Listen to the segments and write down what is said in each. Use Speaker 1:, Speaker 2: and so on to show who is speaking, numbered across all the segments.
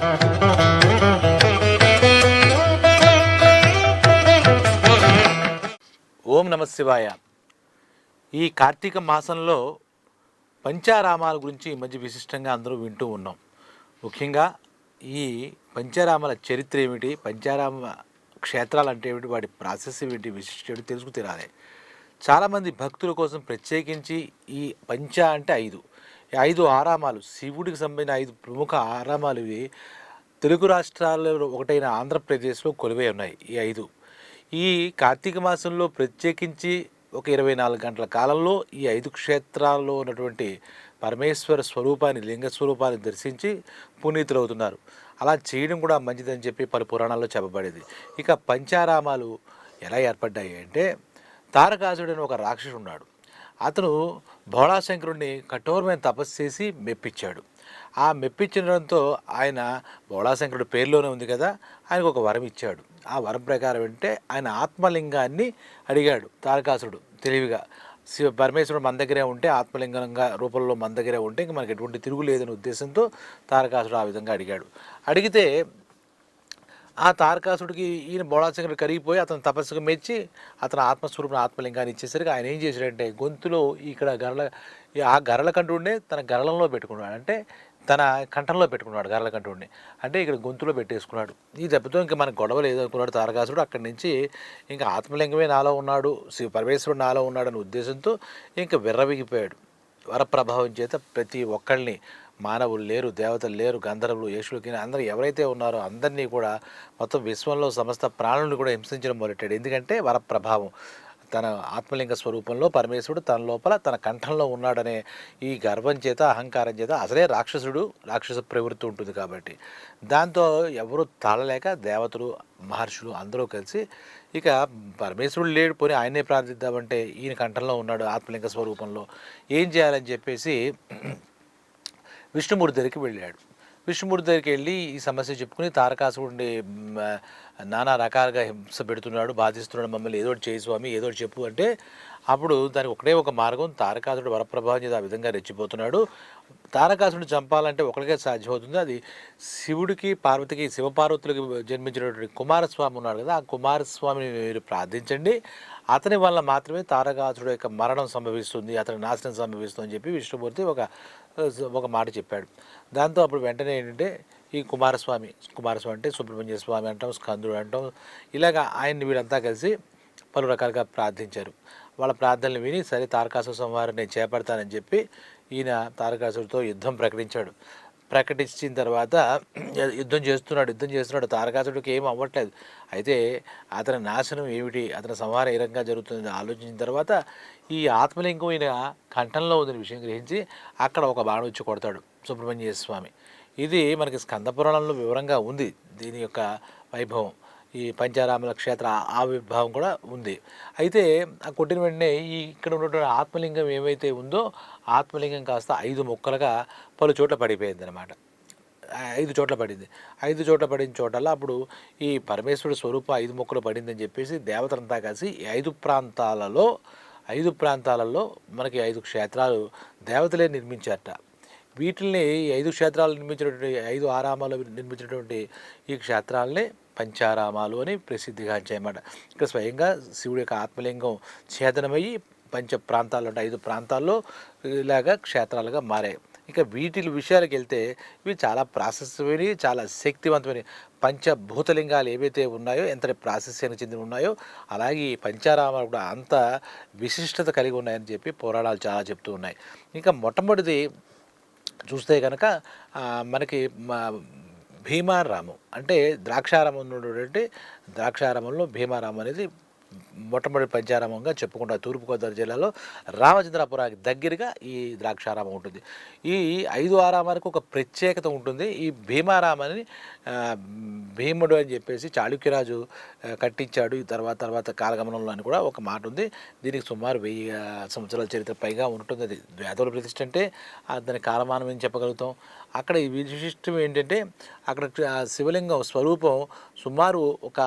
Speaker 1: ఓం నమ శివాయ. ఈ కార్తీక మాసంలో పంచారామాల గురించి ఈ మధ్య విశిష్టంగా అందరూ వింటూ ఉన్నాం. ముఖ్యంగా ఈ పంచారామాల చరిత్ర ఏమిటి పంచారామ క్షేత్రాలు అంటే ఏమిటి వాటి ప్రాసెస్ ఏమిటి విశిష్ట ఏమిటి తెలుసుకు తీరాలి. చాలామంది భక్తుల కోసం ప్రత్యేకించి ఈ పంచ అంటే ఐదు. ఐదు ఆరామాలు శివుడికి సంబంధించిన ఐదు ప్రముఖ ఆరామాలు ఇవి. తెలుగు రాష్ట్రాల్లో ఒకటైన ఆంధ్రప్రదేశ్లో కొలువై ఉన్నాయి ఈ ఐదు. ఈ కార్తీక మాసంలో ప్రత్యేకించి ఒక ఇరవై నాలుగు గంటల కాలంలో ఈ ఐదు క్షేత్రాల్లో ఉన్నటువంటి పరమేశ్వర స్వరూపాన్ని లింగ స్వరూపాన్ని దర్శించి పునీతులవుతున్నారు. అలా చేయడం కూడా మంచిదని చెప్పి పలు పురాణాల్లో చెప్పబడేది. ఇక పంచారామాలు ఎలా ఏర్పడ్డాయి అంటే తారకాసుడు అని ఒక రాక్షసుడు ఉన్నాడు. అతను భోళాశంకరుడిని కఠోరమైన తపస్సు చేసి మెప్పించాడు. ఆ మెప్పించడంతో ఆయన బోళాశంకరుడు పేరులోనే ఉంది కదా ఆయనకు ఒక వరం ఇచ్చాడు. ఆ వరం ప్రకారం అంటే ఆయన ఆత్మలింగాన్ని అడిగాడు తారకాసుడు తెలివిగా. శివ పరమేశ్వరుడు మన దగ్గరే ఉంటే ఆత్మలింగంగా రూపంలో మన దగ్గరే ఉంటే ఇంక మనకి ఎటువంటి తిరుగులేదనే ఉద్దేశంతో తారకాసుడు ఆ విధంగా అడిగాడు. అడిగితే ఆ తారకాసుడికి ఈయన బోళాశంకరుడు కరిగిపోయి అతను తపస్సుకు మెచ్చి అతను ఆత్మస్వరూపం ఆత్మలింగాన్ని ఇచ్చేసరికి ఆయన ఏం చేశాడంటే గొంతులో ఇక్కడ గరళ ఆ గరళ కంఠుడినే తన గరళంలో పెట్టుకున్నాడు. అంటే తన కంఠంలో పెట్టుకున్నాడు గరళ కంఠుడిని అంటే ఇక్కడ గొంతులో పెట్టేసుకున్నాడు. ఈ దెబ్బతో ఇంకా మనకు గొడవ లేదనుకున్నాడు తారకాసుడు. అక్కడి నుంచి ఇంకా ఆత్మలింగమే నాలో ఉన్నాడు శివ పరమేశ్వరుడు నాలో ఉన్నాడు అనే ఉద్దేశంతో ఇంకా విర్రవిగిపోయాడు. వరప్రభావం చేత ప్రతి ఒక్కళ్ళని మానవులు లేరు దేవతలు లేరు గంధర్వులు యేషులకి అందరూ ఎవరైతే ఉన్నారో అందరినీ కూడా మొత్తం విశ్వంలో సమస్త ప్రాణులను కూడా హింసించడం మొదలెట్టాడు ఎందుకంటే వరప్రభావం తన ఆత్మలింగ స్వరూపంలో పరమేశ్వరుడు తన లోపల తన కంఠంలో ఉన్నాడనే ఈ గర్వం చేత అహంకారం చేత అసలే రాక్షసుడు రాక్షస ప్రవృత్తి ఉంటుంది కాబట్టి. దాంతో ఎవరు తాళలేక దేవతలు మహర్షులు అందరూ కలిసి ఇక పరమేశ్వరుడు లేడు పోనీ ఆయనే ప్రార్థిద్దామంటే ఈయన కంఠంలో ఉన్నాడు ఆత్మలింగ స్వరూపంలో. ఏం చేయాలని చెప్పేసి విష్ణుమూర్తి దగ్గరికి వెళ్ళాడు. విష్ణుమూర్తి దగ్గరికి వెళ్ళి ఈ సమస్య చెప్పుకుని తారకాసురుడిని నానా రకాలుగా హింస పెడుతున్నాడు బాధిస్తున్నాడు మమ్మల్ని ఏదో చేయి స్వామి ఏదో చెప్పు అంటే అప్పుడు దానికి ఒకటే ఒక మార్గం తారకాసురుడు వరప్రభావం చేత ఆ విధంగా రెచ్చిపోతున్నాడు. తారకాసుడిని చంపాలంటే ఒకరికే సాధ్యమవుతుంది. అది శివుడికి పార్వతికి శివపార్వతులకి జన్మించినటువంటి కుమారస్వామి ఉన్నాడు కదా ఆ కుమారస్వామిని మీరు ప్రార్థించండి. అతని వల్ల మాత్రమే తారకాసురుడు యొక్క మరణం సంభవిస్తుంది అతని నాశనం సంభవిస్తుంది అని చెప్పి విష్ణుమూర్తి ఒక ఒక మాట చెప్పాడు. దాంతో అప్పుడు వెంటనే ఏంటంటే ఈ కుమారస్వామి కుమారస్వామి అంటే సుబ్రహ్మణ్య స్వామి అంటాం స్కందుడు అంటాం ఇలాగ ఆయన్ని వీళ్ళంతా కలిసి పలు రకాలుగా ప్రార్థించారు. వాళ్ళ ప్రార్థనలు విని సరే తారకాసుర సంహారం నేను చేపడతానని చెప్పి ఈయన తారకాసుడితో యుద్ధం ప్రకటించాడు. ప్రకటించిన తర్వాత యుద్ధం చేస్తున్నాడు యుద్ధం చేస్తున్నాడు. తారకాసుడికి ఏం అవ్వట్లేదు. అయితే అతని నాశనం ఏమిటి? అతని సంహారం ఏ రకంగా జరుగుతుంది ఆలోచించిన తర్వాత ఈ ఆత్మలింగం ఈయన కంఠంలో ఉందని విషయం గ్రహించి అక్కడ ఒక బాణం వచ్చి కొడతాడు సుబ్రహ్మణ్య స్వామి ఇది మనకి స్కంద పురాణంలో వివరంగా ఉంది దీని యొక్క వైభవం. ఈ పంచారాముల క్షేత్ర ఆవిర్భావం కూడా ఉంది. అయితే ఆ కొట్టిన వెంటనే ఈ ఇక్కడ ఉన్నటువంటి ఆత్మలింగం ఏమైతే ఉందో ఆత్మలింగం కాస్త ఐదు ముక్కలుగా పలు చోట్ల పడిపోయింది అనమాట ఐదు చోట్ల పడింది. ఐదు చోట్ల పడిన చోటల్లో అప్పుడు ఈ పరమేశ్వరుడు స్వరూపం ఐదు మొక్కలు పడిందని చెప్పేసి దేవతలంతా కలిసి ఐదు ప్రాంతాలలో ఐదు ప్రాంతాలలో మనకి ఐదు క్షేత్రాలు దేవతలే నిర్మించారట. వీటిల్ని ఐదు క్షేత్రాలు నిర్మించినటువంటి ఐదు ఆరామాలు నిర్మించినటువంటి ఈ క్షేత్రాలని పంచారామాలు అని ప్రసిద్ధిగాంచాయన్నమాట ఇక్కడ స్వయంగా శివుడి యొక్క ఆత్మలింగం ఛేదనమయ్యి పంచ ప్రాంతాలు అంటే ఐదు ప్రాంతాల్లో ఇలాగా క్షేత్రాలుగా మారాయి. ఇంకా వీటి విషయాలకు వెళ్తే ఇవి చాలా ప్రాశస్యమైనవి చాలా శక్తివంతమైనవి. పంచభూతలింగాలు ఏవైతే ఉన్నాయో ఎంత ప్రాశస్యానికి చెంది ఉన్నాయో అలాగే ఈ పంచారామాలు కూడా అంత విశిష్టత కలిగి ఉన్నాయని చెప్పి పురాణాలు చాలా చెప్తూ ఉన్నాయి. ఇంకా మొట్టమొదటిది చూస్తే కనుక మనకి మా భీమారామం. అంటే ద్రాక్షారామం ఉన్నటువంటి ద్రాక్షారామంలో భీమారామం అనేది మొట్టమొదటి పంచారామంగా చెప్పుకుంటారు తూర్పుగోదావరి జిల్లాలో రామచంద్రాపురానికి దగ్గరగా ఈ ద్రాక్షారామం ఉంటుంది. ఈ ఐదు ఆరామానికి ఒక ప్రత్యేకత ఉంటుంది. ఈ భీమారామాన్ని భీముడు అని చెప్పేసి చాళుక్యరాజు కట్టించాడు. ఈ తర్వాత తర్వాత కాలగమనంలో అని కూడా ఒక మాట ఉంది. దీనికి సుమారు వెయ్యి సంవత్సరాల చరిత్ర పైగా ఉంటుంది. అది వేదవుల ప్రతిష్ట అంటే దాని కాలమానం ఏం చెప్పగలుగుతాం? అక్కడ ఈ విశిష్టం ఏంటంటే అక్కడ శివలింగం స్వరూపం సుమారు ఒక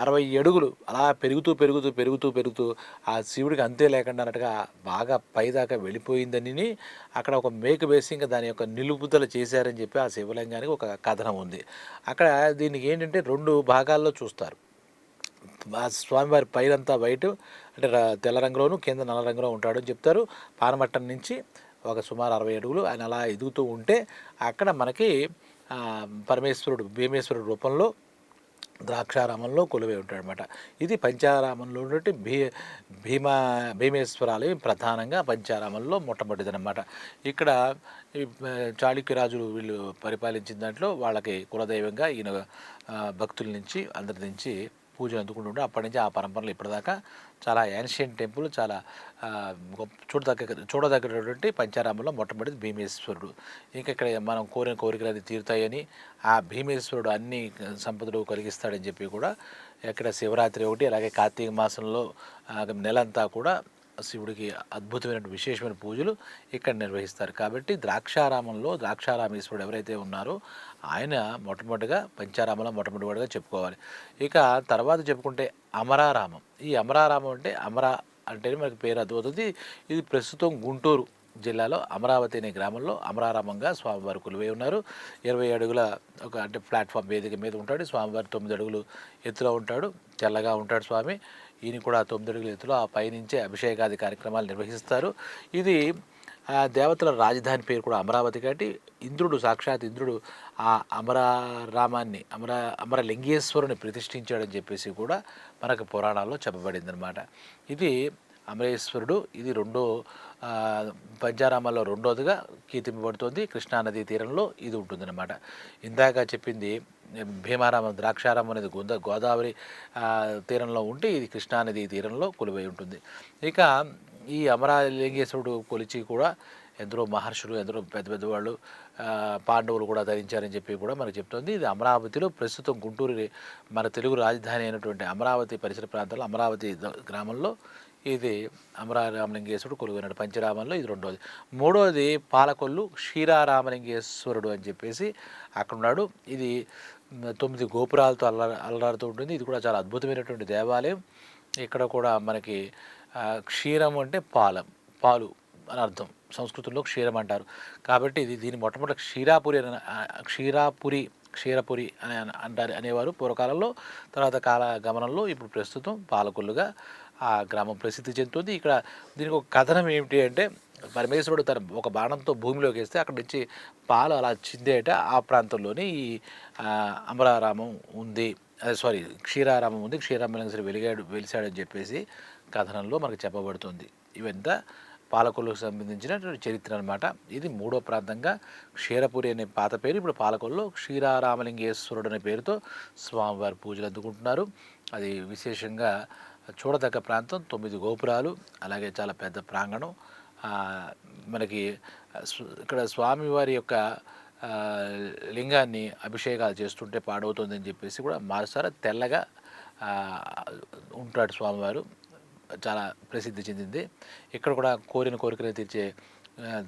Speaker 1: అరవై అడుగులు అలా పెరుగుతూ పెరుగుతూ పెరుగుతూ పెరుగుతూ ఆ శివుడికి అంతే లేకుండా అన్నట్టుగా బాగా పైదాకా వెళ్ళిపోయిందని అక్కడ ఒక మేక వేసి ఇంకా దాని యొక్క నిలుపుదల చేశారని చెప్పి ఆ శివలింగానికి ఒక కథనం ఉంది. అక్కడ దీనికి ఏంటంటే రెండు భాగాల్లో చూస్తారు. ఆ స్వామివారి పైరంతా వైట్ అంటే తెల్ల రంగులోను కింద నల్ల రంగులో ఉంటాడు అని చెప్తారు. పానమట్టం నుంచి ఒక సుమారు అరవై అడుగులు ఆయన అలా ఎదుగుతూ ఉంటే అక్కడ మనకి పరమేశ్వరుడు భీమేశ్వరుడు రూపంలో ద్రాక్షారామంలో కొలువై ఉంటాడనమాట ఇది పంచారామంలో ఉన్నట్టు భీ భీమా భీమేశ్వరాలయం ప్రధానంగా పంచారామంలో మొట్టమొదటిదనమాట ఇక్కడ ఈ చాళుక్యరాజులు వీళ్ళు పరిపాలించిన దాంట్లో వాళ్ళకి కులదైవంగా ఈయన భక్తుల నుంచి అందరి నుంచి పూజలు అందుకుంటుంటే అప్పటి నుంచి ఆ పరంపరలు ఇప్పటిదాకా చాలా ఏన్షియంట్ టెంపుల్ చాలా గొప్ప చూడదగ్గ చూడదగినటువంటి పంచారామంలో మొట్టమొదటి భీమేశ్వరుడు. ఇంకా ఇక్కడ మనం కోరిన కోరికలు అది తీరుతాయని ఆ భీమేశ్వరుడు అన్ని సంపదలు కలిగిస్తాడని చెప్పి కూడా ఇక్కడ శివరాత్రి ఒకటి అలాగే కార్తీక మాసంలో నెలంతా కూడా శివుడికి అద్భుతమైన విశేషమైన పూజలు ఇక్కడ నిర్వహిస్తారు. కాబట్టి ద్రాక్షారామంలో ద్రాక్షారామేశ్వరుడు ఎవరైతే ఉన్నారో ఆయన మొట్టమొదటిగా పంచారామంలో మొట్టమొదటిగా చెప్పుకోవాలి. ఇక తర్వాత చెప్పుకుంటే అమరారామం. ఈ అమరారామం అంటే అమరా అంటేనే మనకి పేరు అర్థమవుతుంది. ఇది ప్రస్తుతం గుంటూరు జిల్లాలో అమరావతి అనే గ్రామంలో అమరారామంగా స్వామివారు కొలువై ఉన్నారు. ఇరవై అడుగుల ఒక అంటే ప్లాట్ఫామ్ వేదిక మీద ఉంటాడు. స్వామివారి తొమ్మిది అడుగులు ఎత్తులో ఉంటాడు. తెల్లగా ఉంటాడు స్వామి. ఈయన కూడా తొమ్మిది అడుగుల ఎత్తులో ఆ పైనుంచే అభిషేకాది కార్యక్రమాలు నిర్వహిస్తారు. ఇది ఆ దేవతల రాజధాని పేరు కూడా అమరావతి కాబట్టి ఇంద్రుడు సాక్షాత్ ఇంద్రుడు ఆ అమరారామాన్ని అమర అమరలింగేశ్వరుని ప్రతిష్ఠించాడని చెప్పేసి కూడా మనకు పురాణాల్లో చెప్పబడింది అనమాట ఇది అమరేశ్వరుడు ఇది రెండో పంచారామాల్లో రెండోదిగా కీర్తింపబడుతోంది కృష్ణానదీ తీరంలో ఇది ఉంటుందన్నమాట. ఇందాక చెప్పింది భీమారామం ద్రాక్షారామం అనేది గోదా గోదావరి తీరంలో ఉంటే ఇది కృష్ణానది తీరంలో కొలువై ఉంటుంది. ఇక ఈ అమరాలింగేశ్వరుడు కొలిచి కూడా ఎందరో మహర్షులు ఎందరో పెద్ద పెద్దవాళ్ళు పాండవులు కూడా ధరించారని చెప్పి కూడా మనకు చెప్తోంది. ఇది అమరావతిలో ప్రస్తుతం గుంటూరు మన తెలుగు రాజధాని అయినటువంటి అమరావతి పరిసర ప్రాంతాల్లో అమరావతి గ్రామంలో ఇది అమరారామలింగేశ్వరుడు కొలువైనాడు పంచరామంలో ఇది రెండోది. మూడోది పాలకొల్లు క్షీరారామలింగేశ్వరుడు అని చెప్పేసి అక్కడ ఉన్నాడు. ఇది తొమ్మిది గోపురాలతో అల్ల అల్లరాడుతూ ఉంటుంది. ఇది కూడా చాలా అద్భుతమైనటువంటి దేవాలయం. ఇక్కడ కూడా మనకి క్షీరం అంటే పాలం పాలు అని అర్థం. సంస్కృతంలో క్షీరం అంటారు. కాబట్టి ఇది దీని మొట్టమొదటి క్షీరాపురి అని క్షీరాపురి క్షీరపురి అని అంటారు అనేవారు పూర్వకాలంలో తర్వాత కాల గమనంలో ఇప్పుడు ప్రస్తుతం పాలకొల్లుగా ఆ గ్రామం ప్రసిద్ధి చెందుతుంది. ఇక్కడ దీనికి ఒక కథనం ఏమిటి అంటే పరమేశ్వరుడు తన ఒక బాణంతో భూమిలోకి వేస్తే అక్కడి నుంచి పాలు అలా చిందేట. ఆ ప్రాంతంలోనే ఈ అమరారామం ఉంది. అదే సారీ క్షీరారామం ఉంది. క్షీరామలింగేశ్వరి వెలిగాడు వెలిసాడని చెప్పేసి కథనంలో మనకు చెప్పబడుతుంది. ఇవంతా పాలకొల్లుకు సంబంధించినటువంటి చరిత్ర అనమాట ఇది మూడో ప్రాంతంగా క్షీరపురి అనే పాత పేరు ఇప్పుడు పాలకొల్లు క్షీరారామలింగేశ్వరుడు అనే పేరుతో స్వామివారి పూజలు అందుకుంటున్నారు. అది విశేషంగా చూడదగ్గ ప్రాంతం తొమ్మిది గోపురాలు అలాగే చాలా పెద్ద ప్రాంగణం. మనకి ఇక్కడ స్వామివారి యొక్క లింగాన్ని అభిషేకాలు చేస్తుంటే పాడవుతుందని చెప్పేసి కూడా మారుసారా తెల్లగా ఉంటాడు స్వామివారు. చాలా ప్రసిద్ధి చెందింది. ఇక్కడ కూడా కోరిన కోరికలు తీర్చే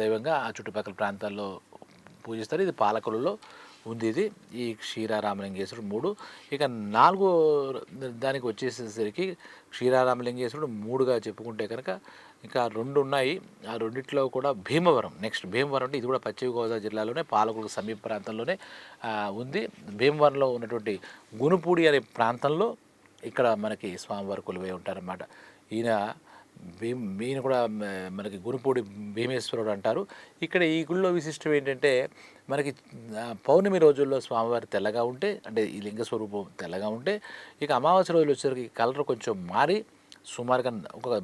Speaker 1: దైవంగా ఆ చుట్టుపక్కల ప్రాంతాల్లో పూజిస్తారు. ఇది పాలకులలో ఉంది ఇది. ఈ క్షీరారామలింగేశ్వరుడు మూడు. ఇక నాలుగో దానికి వచ్చేసేసరికి క్షీరారామలింగేశ్వరుడు మూడుగా చెప్పుకుంటే కనుక ఇంకా రెండు ఉన్నాయి. ఆ రెండిట్లో కూడా భీమవరం నెక్స్ట్ భీమవరం అంటే ఇది కూడా పశ్చిమ గోదావరి జిల్లాలోనే పాలకులకు సమీప ప్రాంతంలోనే ఉంది. భీమవరంలో ఉన్నటువంటి గునుపూడి అనే ప్రాంతంలో ఇక్కడ మనకి స్వామివారి కొలువై ఉంటారన్నమాట. ఈయన భీమ్ ఈయన కూడా మనకి గురుపూడి భీమేశ్వరుడు అంటారు. ఇక్కడ ఈ గుళ్ళో విశిష్టం ఏంటంటే మనకి పౌర్ణమి రోజుల్లో స్వామివారి తెల్లగా ఉంటే అంటే ఈ లింగ స్వరూపం తెల్లగా ఉంటే ఇక అమావాస్య రోజులు వచ్చేసరికి కలర్ కొంచెం మారి సుమారుగా ఒక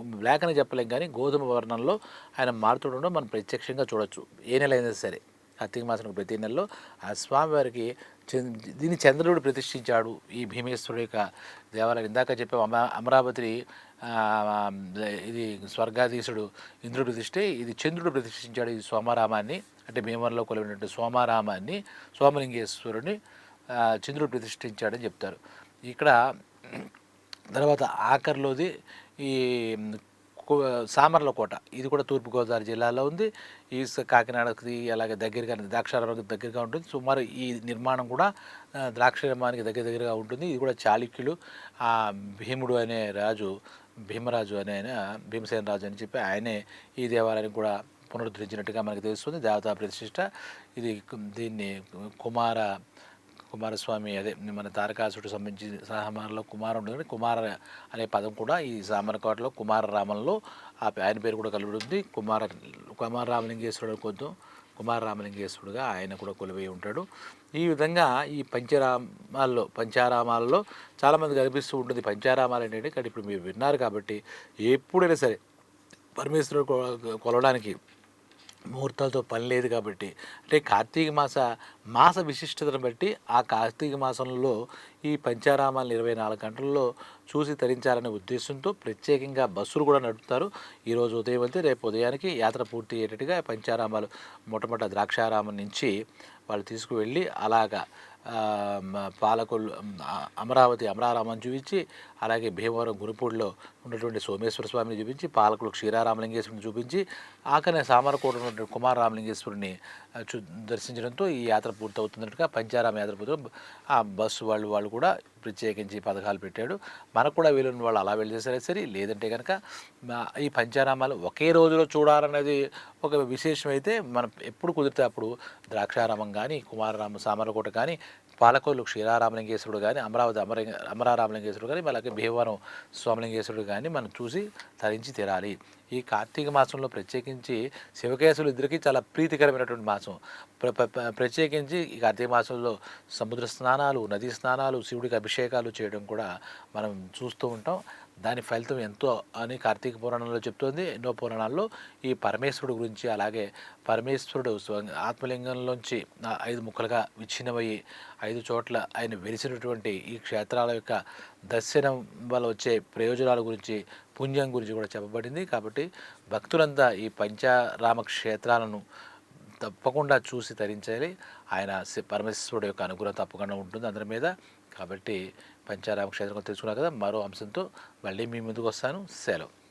Speaker 1: బ్లాక్ అని చెప్పలేం కానీ గోధుమ వర్ణంలో ఆయన మారుతుండడం మనం ప్రత్యక్షంగా చూడొచ్చు. ఏ నెల అయినా సరే కార్తీక మాసం ప్రతి నెలలో ఆ స్వామివారికి చంద్- దీన్ని చంద్రుడు ప్రతిష్ఠించాడు. ఈ భీమేశ్వరుడు యొక్క దేవాలయం. ఇందాక చెప్పే అమ అమరావతి ఇది స్వర్గాధీశుడు ఇంద్రుడు ప్రతిష్ఠే ఇది చంద్రుడు ప్రతిష్ఠించాడు ఈ సోమరామాన్ని అంటే భీమవరంలో కొలిగినటువంటి సోమారామాన్ని సోమలింగేశ్వరుని చంద్రుడు ప్రతిష్ఠించాడని చెప్తారు. ఇక్కడ తర్వాత ఆఖరిలోది ఈ సామర్ల కోట. ఇది కూడా తూర్పుగోదావరి జిల్లాలో ఉంది. ఈ స- కాకినాడకి అలాగే దగ్గరగా ద్రాక్షారామానికి దగ్గరగా ఉంటుంది. సుమారు ఈ నిర్మాణం కూడా ద్రాక్షారామానికి దగ్గర దగ్గరగా ఉంటుంది. ఇది కూడా చాళుక్యులు. ఆ భీముడు అనే రాజు భీమరాజు అనే ఆయన భీమసేన రాజు అని చెప్పి ఆయనే ఈ దేవాలయాన్ని కూడా పునరుద్ధరించినట్టుగా మనకు తెలుస్తుంది. దేవతా ప్రతిష్ఠ. ఇది దీన్ని కుమార కుమారస్వామి అదే మన తారకాసుడు సంబంధించి సహమారంలో కుమారుడు కానీ కుమార అనే పదం కూడా ఈ సామరకోటలో కుమార రామంలో ఆ ఆయన పేరు కూడా కలిగి ఉంది కుమార కుమార రామలింగేశ్వరుడు కొంచెం కుమార రామలింగేశ్వరుడుగా ఆయన కూడా కొలువై ఉంటాడు. ఈ విధంగా ఈ పంచరామాల్లో పంచారామాల్లో చాలామంది కనిపిస్తూ ఉంటుంది. పంచారామాలు ఏంటంటే ఇక్కడ ఇప్పుడు మీరు విన్నారు కాబట్టి ఎప్పుడైనా సరే పరమేశ్వరుడు కొ- కొలవడానికి ముహూర్తాలతో పని లేదు కాబట్టి. అంటే కార్తీక మాస మాస విశిష్టతను బట్టి ఆ కార్తీక మాసంలో ఈ పంచారామాలను ఇరవై నాలుగు గంటల్లో చూసి తరించాలనే ఉద్దేశంతో ప్రత్యేకంగా బస్సులు కూడా నడుపుతారు. ఈరోజు ఉదయం వెళ్తే రేపు ఉదయానికి యాత్ర పూర్తి అయ్యేటట్టుగా పంచారామాలు మొట్టమొదట ద్రాక్షారామం నుంచి వాళ్ళు తీసుకువెళ్ళి అలాగా పాలకొల్లు అమరావతి అమరారామం చూపించి అలాగే భీమవరం గురుపూడిలో ఉన్నటువంటి సోమేశ్వర స్వామిని చూపించి పాలకులు క్షీరారామలింగేశ్వరుని చూపించి ఆకనే సామరకోట ఉన్నటువంటి కుమార రామలింగేశ్వరుని చూ దర్శించడంతో ఈ యాత్ర పూర్తవుతున్నట్టుగా పంచారామ యాత్ర పూర్తి ఆ బస్సు వాళ్ళు వాళ్ళు కూడా ప్రత్యేకించి పథకాలు పెట్టాడు. మనకు కూడా వీలున్న వాళ్ళు అలా వెళ్ళేసరే సరే లేదంటే కనుక ఈ పంచారామాలు ఒకే రోజులో చూడాలనేది ఒక విశేషమైతే మనం ఎప్పుడు కుదిరితే అప్పుడు ద్రాక్షారామం కానీ కుమారరామ సామరకోట కానీ పాలకొల్లు క్షీరారామలింగేశ్వరుడు కానీ అమరావతి అమర అమరారామలింగేశ్వరుడు కానీ అలాగే భీమవరం స్వామలింగేశ్వరుడు కానీ మనం చూసి తరించి తీరాలి. ఈ కార్తీక మాసంలో ప్రత్యేకించి శివకేశులు ఇద్దరికీ చాలా ప్రీతికరమైనటువంటి మాసం. ప్ర- ప్రత్యేకించి ఈ కార్తీక మాసంలో సముద్ర స్నానాలు నదీ స్నానాలు శివుడికి అభిషేకాలు చేయడం కూడా మనం చూస్తూ ఉంటాం. దాని ఫలితం ఎంతో అని కార్తీక పురాణంలో చెప్తోంది. ఎన్నో పురాణాల్లో ఈ పరమేశ్వరుడు గురించి అలాగే పరమేశ్వరుడు స్వ- ఆత్మలింగంలోంచి ఐదు ముక్కలుగా విచ్ఛిన్నమయ్యి ఐదు చోట్ల ఆయన వెలిసినటువంటి ఈ క్షేత్రాల యొక్క దర్శనం వల్ల వచ్చే ప్రయోజనాల గురించి పుణ్యం గురించి కూడా చెప్పబడింది. కాబట్టి భక్తులంతా ఈ పంచారామ క్షేత్రాలను తప్పకుండా చూసి తరించాలి. ఆయన పరమేశ్వరుడు యొక్క అనుగ్రహం తప్పకుండా ఉంటుంది అందరి మీద. కాబట్టి పంచారామ క్షేత్రం తెలుసుకున్నారు కదా. మరో అంశంతో మళ్ళీ మీ ముందుకు వస్తాను. సెలవు.